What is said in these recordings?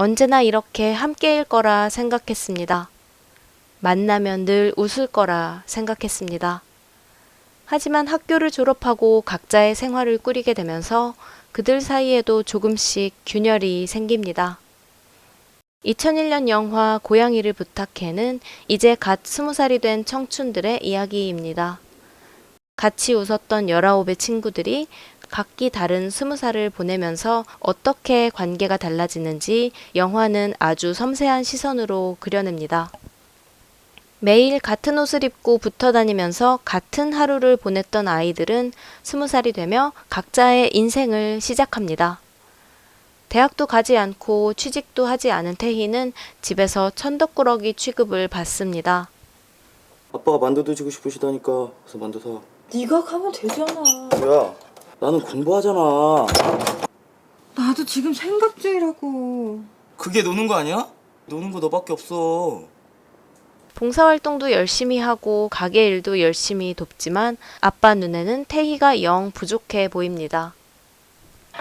언제나 이렇게 함께일 거라 생각했습니다. 만나면 늘 웃을 거라 생각했습니다. 하지만 학교를 졸업하고 각자의 생활을 꾸리게 되면서 그들 사이에도 조금씩 균열이 생깁니다. 2001년 영화 고양이를 부탁해는 이제 갓 스무 살이 된 청춘들의 이야기입니다. 같이 웃었던 19의 친구들이 각기 다른 스무 살을 보내면서 어떻게 관계가 달라지는지 영화는 아주 섬세한 시선으로 그려냅니다. 매일 같은 옷을 입고 붙어 다니면서 같은 하루를 보냈던 아이들은 스무 살이 되며 각자의 인생을 시작합니다. 대학도 가지 않고 취직도 하지 않은 태희는 집에서 천덕꾸러기 취급을 받습니다. 아빠가 만두 드시고 싶으시다니까 그래서 만두 사. 네가 가면 되잖아. 야, 나는 공부하잖아. 나도 지금 생각 중이라고. 그게 노는 거 아니야? 노는 거 너밖에 없어. 봉사활동도 열심히 하고 가게 일도 열심히 돕지만 아빠 눈에는 태희가 영 부족해 보입니다.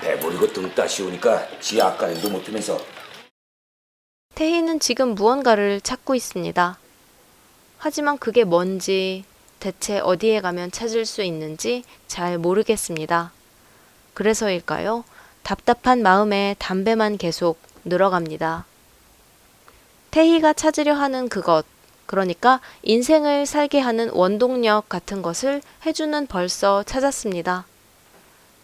배부리고 등 따시우니까 지 아까 일도 못하면서 태희는 지금 무언가를 찾고 있습니다. 하지만 그게 뭔지 대체 어디에 가면 찾을 수 있는지 잘 모르겠습니다. 그래서일까요? 답답한 마음에 담배만 계속 늘어갑니다. 태희가 찾으려 하는 그것, 그러니까 인생을 살게 하는 원동력 같은 것을 혜주는 벌써 찾았습니다.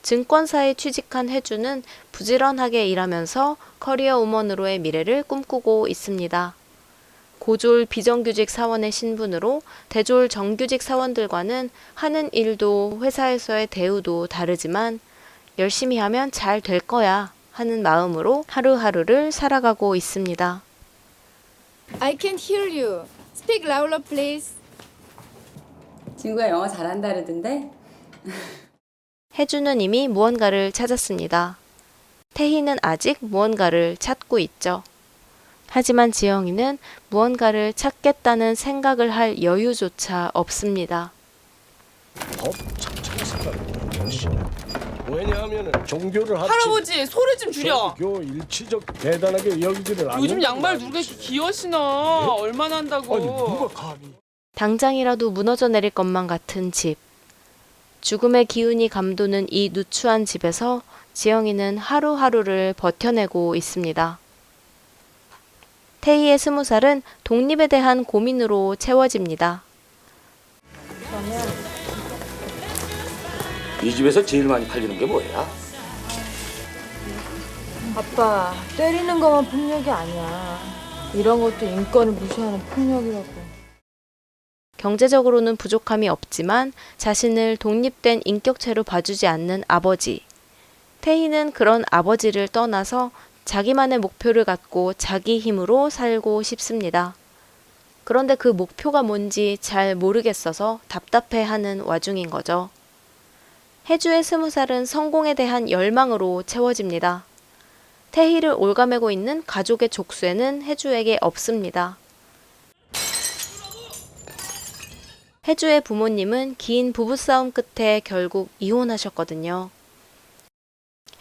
증권사에 취직한 혜주는 부지런하게 일하면서 커리어 우먼으로의 미래를 꿈꾸고 있습니다. 고졸 비정규직 사원의 신분으로 대졸 정규직 사원들과는 하는 일도 회사에서의 대우도 다르지만 열심히 하면 잘 될 거야 하는 마음으로 하루하루를 살아가고 있습니다. I can't hear you. Speak louder, please. 친구가 영어 잘한다 그러던데? 혜주는 이미 무언가를 찾았습니다. 태희는 아직 무언가를 찾고 있죠. 하지만 지영이는 무언가를 찾겠다는 생각을 할 여유조차 없습니다. 생각해 왜냐하면 종교를 합치 할아버지 소리 좀 줄여. 교 일치적 대단하게 여기지를 않는 요즘 양말 누가 이렇게 기어 신어? 얼마나 한다고? 아니 누가 감히 당장이라도 무너져 내릴 것만 같은 집. 죽음의 기운이 감도는 이 누추한 집에서 지영이는 하루하루를 버텨내고 있습니다. 태희의 스무 살은 독립에 대한 고민으로 채워집니다. 이 집에서 제일 많이 팔리는 게 뭐야? 아빠, 때리는 것만 폭력이 아니야. 이런 것도 인권을 무시하는 폭력이라고. 경제적으로는 부족함이 없지만 자신을 독립된 인격체로 봐주지 않는 아버지. 태희는 그런 아버지를 떠나서 자기만의 목표를 갖고 자기 힘으로 살고 싶습니다. 그런데 그 목표가 뭔지 잘 모르겠어서 답답해 하는 와중인 거죠. 해주의 스무 살은 성공에 대한 열망으로 채워집니다. 태희를 올가매고 있는 가족의 족쇄는 해주에게 없습니다. 해주의 부모님은 긴 부부싸움 끝에 결국 이혼하셨거든요.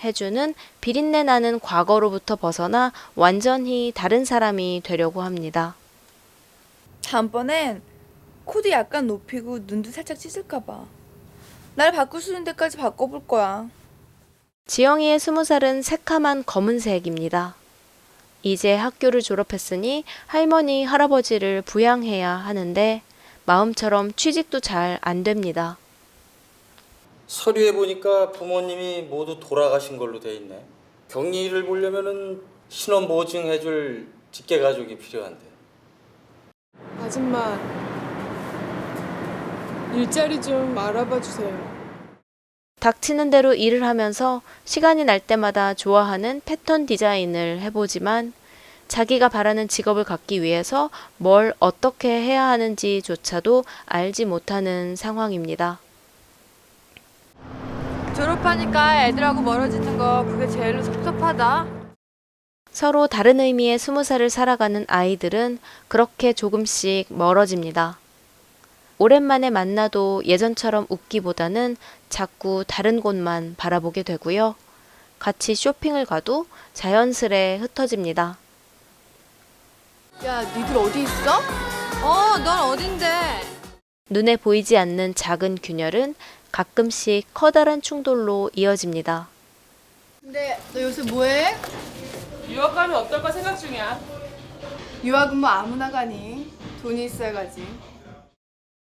해주는 비린내 나는 과거로부터 벗어나 완전히 다른 사람이 되려고 합니다. 다음번엔 코드 약간 높이고 눈도 살짝 찢을까봐. 날 바꿀 수 있는 데까지 바꿔볼 거야. 지영이의 스무 살은 새카만 검은색입니다. 이제 학교를 졸업했으니 할머니, 할아버지를 부양해야 하는데 마음처럼 취직도 잘 안 됩니다. 서류에 보니까 부모님이 모두 돌아가신 걸로 돼 있네. 격리를 보려면은 신원 보증해줄 직계 가족이 필요한데. 아줌마 일자리 좀 알아봐 주세요. 닥치는 대로 일을 하면서 시간이 날 때마다 좋아하는 패턴 디자인을 해보지만 자기가 바라는 직업을 갖기 위해서 뭘 어떻게 해야 하는지조차도 알지 못하는 상황입니다. 졸업하니까 애들하고 멀어지는 거 그게 제일로 섭섭하다. 서로 다른 의미의 스무 살을 살아가는 아이들은 그렇게 조금씩 멀어집니다. 오랜만에 만나도 예전처럼 웃기보다는 자꾸 다른 곳만 바라보게 되고요. 같이 쇼핑을 가도 자연스레 흩어집니다. 야, 니들 어디 있어? 어, 넌 어딘데? 눈에 보이지 않는 작은 균열은 가끔씩 커다란 충돌로 이어집니다. 근데 너 요새 뭐해? 유학 가면 어떨까 생각 중이야. 유학은 뭐 아무나 가니? 돈이 있어야 가지.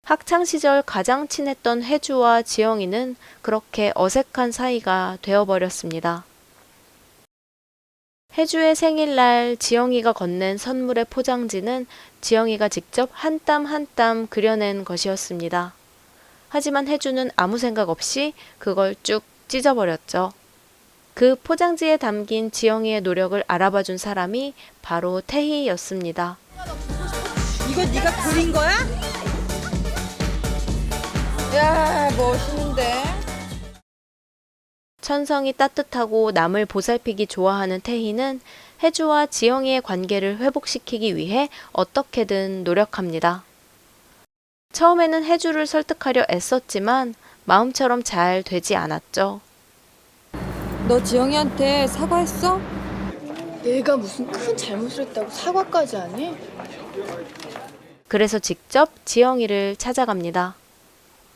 학창 시절 가장 친했던 혜주와 지영이는 그렇게 어색한 사이가 되어버렸습니다. 혜주의 생일날 지영이가 건넨 선물의 포장지는 지영이가 직접 한 땀 한 땀 그려낸 것이었습니다. 하지만 혜주는 아무 생각 없이 그걸 쭉 찢어버렸죠. 그 포장지에 담긴 지영이의 노력을 알아봐 준 사람이 바로 태희였습니다. 이거 네가 그린 거야? 야 멋있는데. 천성이 따뜻하고 남을 보살피기 좋아하는 태희는 혜주와 지영이의 관계를 회복시키기 위해 어떻게든 노력합니다. 처음에는 혜주를 설득하려 애썼지만 마음처럼 잘 되지 않았죠. 너 지영이한테 사과했어? 내가 무슨 큰 잘못을 했다고 사과까지 하니? 그래서 직접 지영이를 찾아갑니다.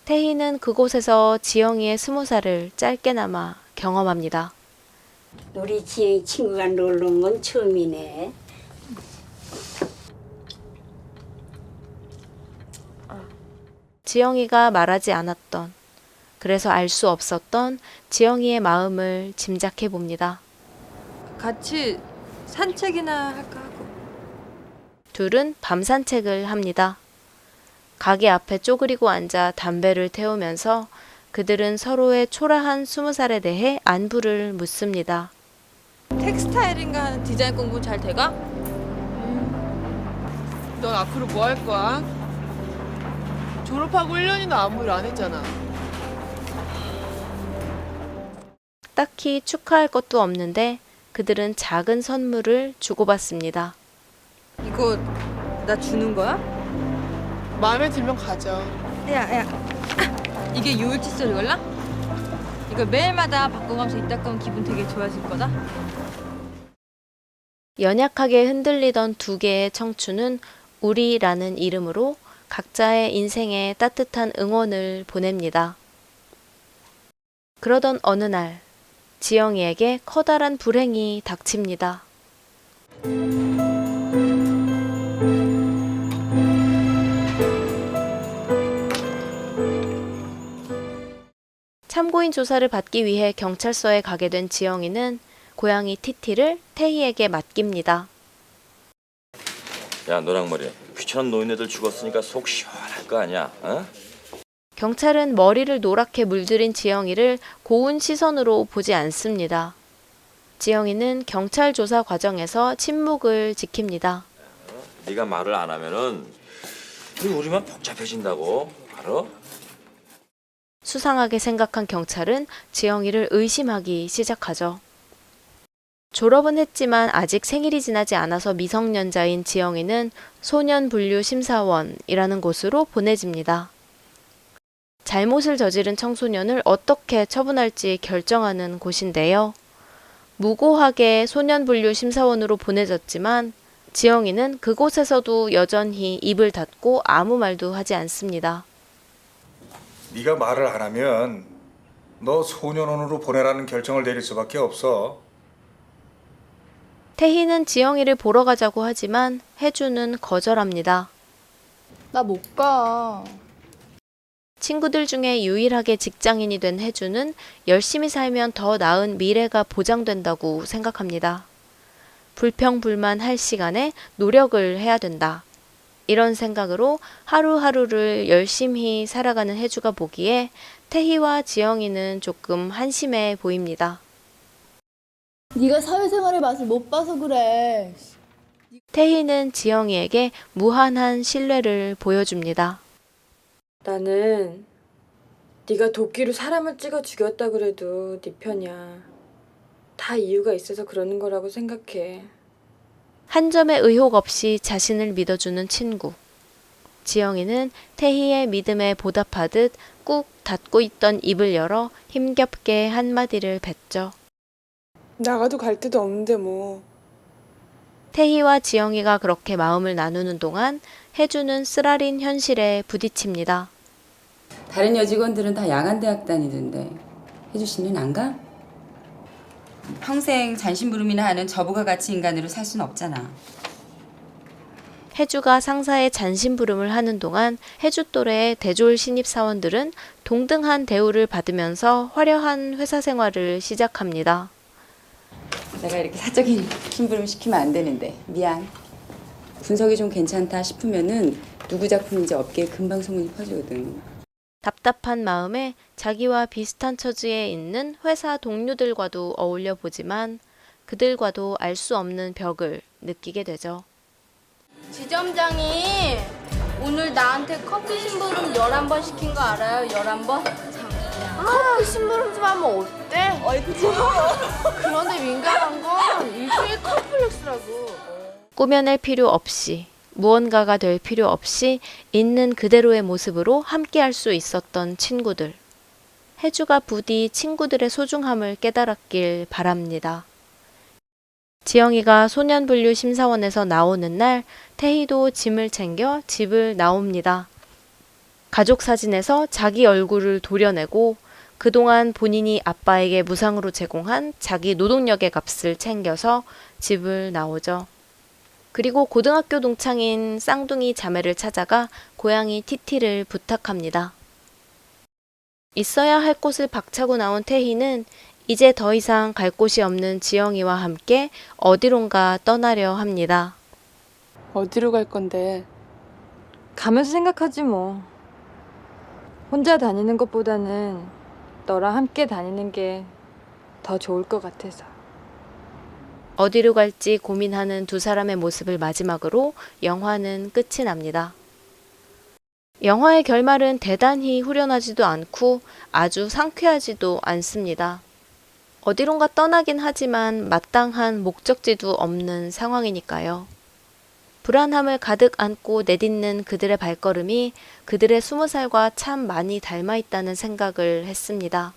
태희는 그곳에서 지영이의 스무 살을 짧게나마 경험합니다. 우리 지혜 친구가 놀러 온 건 처음이네. 지영이가 말하지 않았던, 그래서 알 수 없었던 지영이의 마음을 짐작해 봅니다. 같이 산책이나 할까 하고. 둘은 밤 산책을 합니다. 가게 앞에 쪼그리고 앉아 담배를 태우면서 그들은 서로의 초라한 스무 살에 대해 안부를 묻습니다. 텍스타일인가 하는 디자인 공부 잘 돼가? 넌 앞으로 뭐 할 거야? 졸업하고 1년이나 아무 일 안 했잖아. 딱히 축하할 것도 없는데 그들은 작은 선물을 주고받습니다. 이거 나 주는 거야? 마음에 들면 가져. 야, 야. 이게 요일 칫솔 이걸라? 이거 매일마다 바꿔가면서 이따 가면 기분 되게 좋아질 거다. 연약하게 흔들리던 두 개의 청춘은 우리라는 이름으로 각자의 인생에 따뜻한 응원을 보냅니다. 그러던 어느 날, 지영이에게 커다란 불행이 닥칩니다. 참고인 조사를 받기 위해 경찰서에 가게 된 지영이는 고양이 티티를 태희에게 맡깁니다. 야 노랑머리 귀찮은 노인네들 죽었으니까 속 시원할 거 아니야 어? 경찰은 머리를 노랗게 물들인 지영이를 고운 시선으로 보지 않습니다. 지영이는 경찰 조사 과정에서 침묵을 지킵니다. 네가 말을 안 하면은 우리 우리만 복잡해진다고 알아? 수상하게 생각한 경찰은 지영이를 의심하기 시작하죠. 졸업은 했지만 아직 생일이 지나지 않아서 미성년자인 지영이는 소년분류심사원이라는 곳으로 보내집니다. 잘못을 저지른 청소년을 어떻게 처분할지 결정하는 곳인데요. 무고하게 소년분류심사원으로 보내졌지만 지영이는 그곳에서도 여전히 입을 닫고 아무 말도 하지 않습니다. 네가 말을 안 하면 너 소년원으로 보내라는 결정을 내릴 수밖에 없어. 태희는 지영이를 보러 가자고 하지만 혜주는 거절합니다. 나 못 가. 친구들 중에 유일하게 직장인이 된 혜주는 열심히 살면 더 나은 미래가 보장된다고 생각합니다. 불평불만 할 시간에 노력을 해야 된다. 이런 생각으로 하루하루를 열심히 살아가는 혜주가 보기에 태희와 지영이는 조금 한심해 보입니다. 네가 사회생활의 맛을 못 봐서 그래. 태희는 지영이에게 무한한 신뢰를 보여줍니다. 나는 네가 도끼로 사람을 찍어 죽였다 그래도 네 편이야. 다 이유가 있어서 그러는 거라고 생각해. 한 점의 의혹 없이 자신을 믿어주는 친구. 지영이는 태희의 믿음에 보답하듯 꾹 닫고 있던 입을 열어 힘겹게 한마디를 뱉죠. 나가도 갈 데도 없는데 뭐. 태희와 지영이가 그렇게 마음을 나누는 동안 혜주는 쓰라린 현실에 부딪힙니다. 다른 여직원들은 다 야간 대학 다니던데 혜주 씨는 안 가? 평생 잔심부름이나 하는 저보가 같이 인간으로 살 순 없잖아. 혜주가 상사의 잔심부름을 하는 동안 혜주 또래의 대졸 신입 사원들은 동등한 대우를 받으면서 화려한 회사 생활을 시작합니다. 내가 이렇게 사적인 심부름 시키면 안 되는데 미안. 분석이 좀 괜찮다 싶으면은 누구 작품인지 업계에 금방 소문이 퍼지거든. 답답한 마음에 자기와 비슷한 처지에 있는 회사 동료들과도 어울려 보지만 그들과도 알 수 없는 벽을 느끼게 되죠. 지점장이 오늘 나한테 커피 심부름 11번 시킨 거 알아요? 11번? 커피 심부름 좀 하면 어때? 어이구 그런데 민감한 건 일종의 컴플렉스라고 꾸며낼 필요 없이 무언가가 될 필요 없이 있는 그대로의 모습으로 함께 할 수 있었던 친구들. 혜주가 부디 친구들의 소중함을 깨달았길 바랍니다. 지영이가 소년분류 심사원에서 나오는 날 태희도 짐을 챙겨 집을 나옵니다. 가족 사진에서 자기 얼굴을 도려내고 그동안 본인이 아빠에게 무상으로 제공한 자기 노동력의 값을 챙겨서 집을 나오죠. 그리고 고등학교 동창인 쌍둥이 자매를 찾아가 고양이 티티를 부탁합니다. 있어야 할 곳을 박차고 나온 태희는 이제 더 이상 갈 곳이 없는 지영이와 함께 어디론가 떠나려 합니다. 어디로 갈 건데? 가면서 생각하지 뭐. 혼자 다니는 것보다는 너랑 함께 다니는 게 더 좋을 것 같아서. 어디로 갈지 고민하는 두 사람의 모습을 마지막으로 영화는 끝이 납니다. 영화의 결말은 대단히 후련하지도 않고 아주 상쾌하지도 않습니다. 어디론가 떠나긴 하지만 마땅한 목적지도 없는 상황이니까요. 불안함을 가득 안고 내딛는 그들의 발걸음이 그들의 스무 살과 참 많이 닮아 있다는 생각을 했습니다.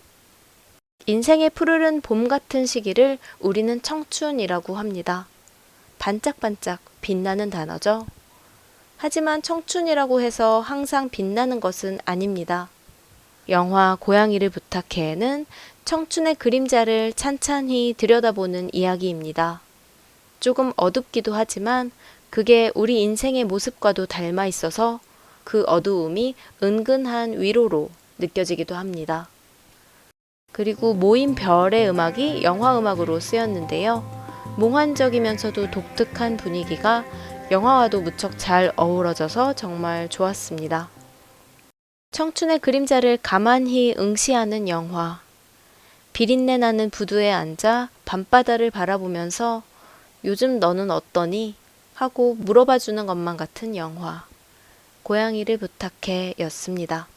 인생의 푸르른 봄 같은 시기를 우리는 청춘이라고 합니다. 반짝반짝 빛나는 단어죠. 하지만 청춘이라고 해서 항상 빛나는 것은 아닙니다. 영화 고양이를 부탁해는 청춘의 그림자를 찬찬히 들여다보는 이야기입니다. 조금 어둡기도 하지만 그게 우리 인생의 모습과도 닮아 있어서 그 어두움이 은근한 위로로 느껴지기도 합니다. 그리고 모인 별의 음악이 영화 음악으로 쓰였는데요. 몽환적이면서도 독특한 분위기가 영화와도 무척 잘 어우러져서 정말 좋았습니다. 청춘의 그림자를 가만히 응시하는 영화. 비린내 나는 부두에 앉아 밤바다를 바라보면서 요즘 너는 어떠니? 하고 물어봐 주는 것만 같은 영화. 고양이를 부탁해 였습니다.